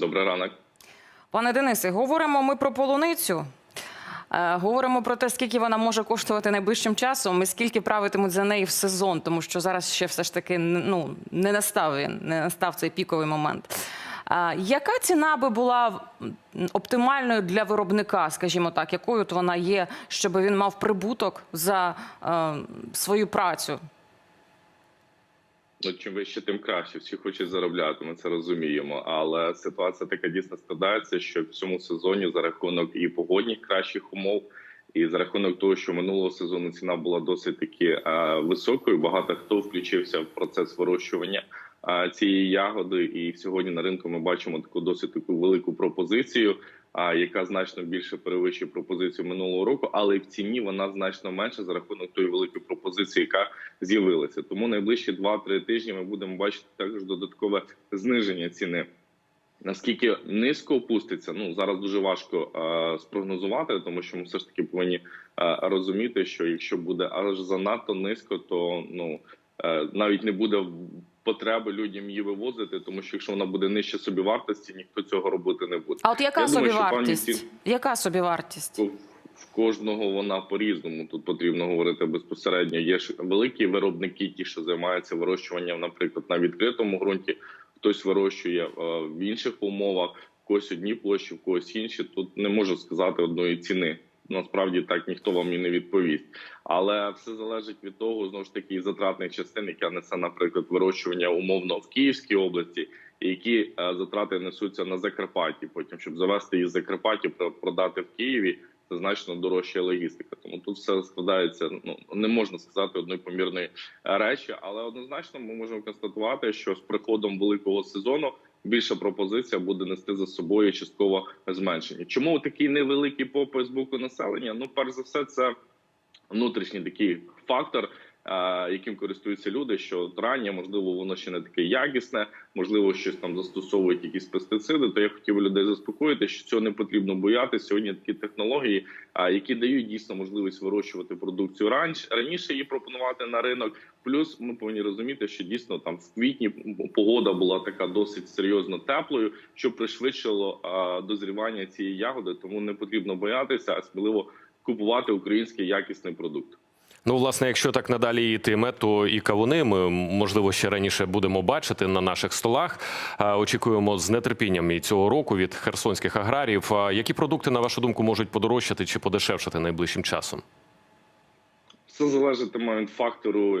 Добрий ранок. Пане Денисе, говоримо ми про полуницю. Е, Говоримо про те, скільки вона може коштувати найближчим часом, і скільки правитимуть за неї в сезон, тому що зараз ще все ж таки ну, не настав він, не настав цей піковий момент. Е, Яка ціна би була оптимальною для виробника, скажімо так, якою от вона є, щоб він мав прибуток за е, свою працю? Ну, чим вище, тим краще. Всі хочуть заробляти. Ми це розуміємо. Але ситуація така дійсно складається, що в цьому сезоні за рахунок і погодних кращих умов, і за рахунок того, що минулого сезону ціна була досить таки е, високою. Багато хто включився в процес вирощування е, цієї ягоди. І сьогодні на ринку ми бачимо таку досить таку велику пропозицію. Яка значно більше перевищує пропозицію минулого року, але і в ціні вона значно менша за рахунок тої великої пропозиції, яка з'явилася. Тому найближчі 2-3 тижні ми будемо бачити також додаткове зниження ціни. Наскільки низько опуститься, ну зараз дуже важко е, спрогнозувати, тому що ми все ж таки повинні е, розуміти, що якщо буде аж занадто низько, то ну е, навіть не буде потреби людям її вивозити, тому що якщо вона буде нижче собівартості, ніхто цього робити не буде. А от яка Я думаю, що пані Яка собівартість? в в кожного вона по-різному. Тут потрібно говорити безпосередньо. Є ж великі виробники, ті, що займаються вирощуванням, наприклад, на відкритому ґрунті. Хтось вирощує е, в інших умовах, в когось одні площі, в когось інші. Тут не можу сказати одної ціни. Насправді так ніхто вам і не відповість, але все залежить від того, знову ж таки затратних частин, яка несе, наприклад, вирощування умовно в Київській області, і які е, затрати несуться на Закарпатті. Потім щоб завести її з Закарпаття, про- продати в Києві, це значно дорожча логістика. Тому тут все складається. Ну не можна сказати одної помірної е, речі, але однозначно ми можемо констатувати, що з приходом великого сезону більша пропозиція буде нести за собою частково зменшення. Чому такий невеликий попит з боку населення? Ну, перш за все, це внутрішній такий фактор. Яким користуються люди, що от можливо, воно ще не таке якісне, можливо, щось там застосовують якісь пестициди. То я хотів людей заспокоїти, що цього не потрібно боятися. Сьогодні такі технології, які дають дійсно можливість вирощувати продукцію раніше її пропонувати на ринок. Плюс ми повинні розуміти, що дійсно там в квітні погода була така досить серйозно теплою, що пришвидшило дозрівання цієї ягоди. Тому не потрібно боятися, а сміливо купувати український якісний продукт. Ну, власне, якщо так надалі йтиме, то і кавуни ми можливо ще раніше будемо бачити на наших столах. Очікуємо з нетерпінням і цього року від херсонських аграріїв. Які продукти, на вашу думку, можуть подорожчати чи подешевшати найближчим часом? Все залежатиме від фактору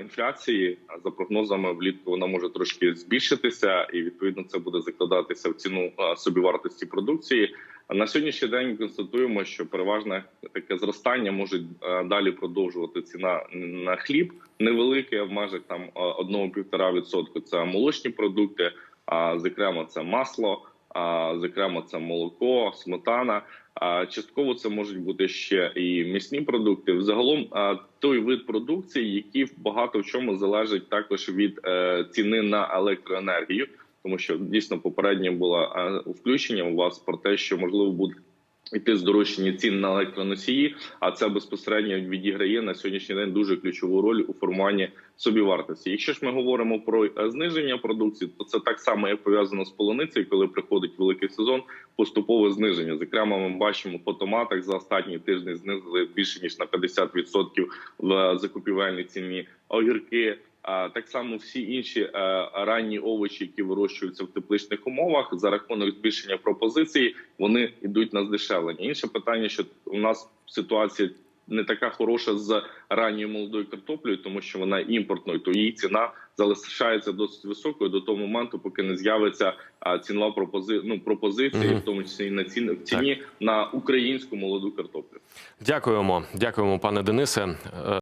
інфляції. За прогнозами, влітку вона може трошки збільшитися, і відповідно це буде закладатися в ціну собівартості продукції. На сьогоднішній день констатуємо, що переважне таке зростання може далі продовжувати ціна на хліб невелике, в межах там 1-1,5 відсотку. Це молочні продукти, а зокрема це масло. А зокрема, це молоко, сметана. А частково це можуть бути ще і м'ясні продукти. Взагалом, той вид продукції, який багато в чому залежить також від е, ціни на електроенергію, тому що дійсно попереднє було включення у вас про те, що можливо буде. Йти здорожчання цін на електроносії, а це безпосередньо відіграє на сьогоднішній день дуже ключову роль у формуванні собівартості. Якщо ж ми говоримо про е, зниження продукції, то це так само як пов'язано з полуницею, коли приходить великий сезон, поступове зниження. Зокрема, ми бачимо по томатах за останні тижні знизили більше ніж на 50% в закупівельній ціні. Огірки. Так само всі інші е, ранні овочі, які вирощуються в тепличних умовах, за рахунок збільшення пропозиції, вони йдуть на здешевлення. Інше питання, що у нас ситуація не така хороша з ранньою молодою картоплею, тому що вона імпортною, то її ціна залишається досить високою до того моменту, поки не з'явиться цінова пропози... ну, пропозиція, Мгм. в тому числі і на ціни в ціні на українську молоду картоплю. Дякуємо, дякуємо, пане Денисе. Е,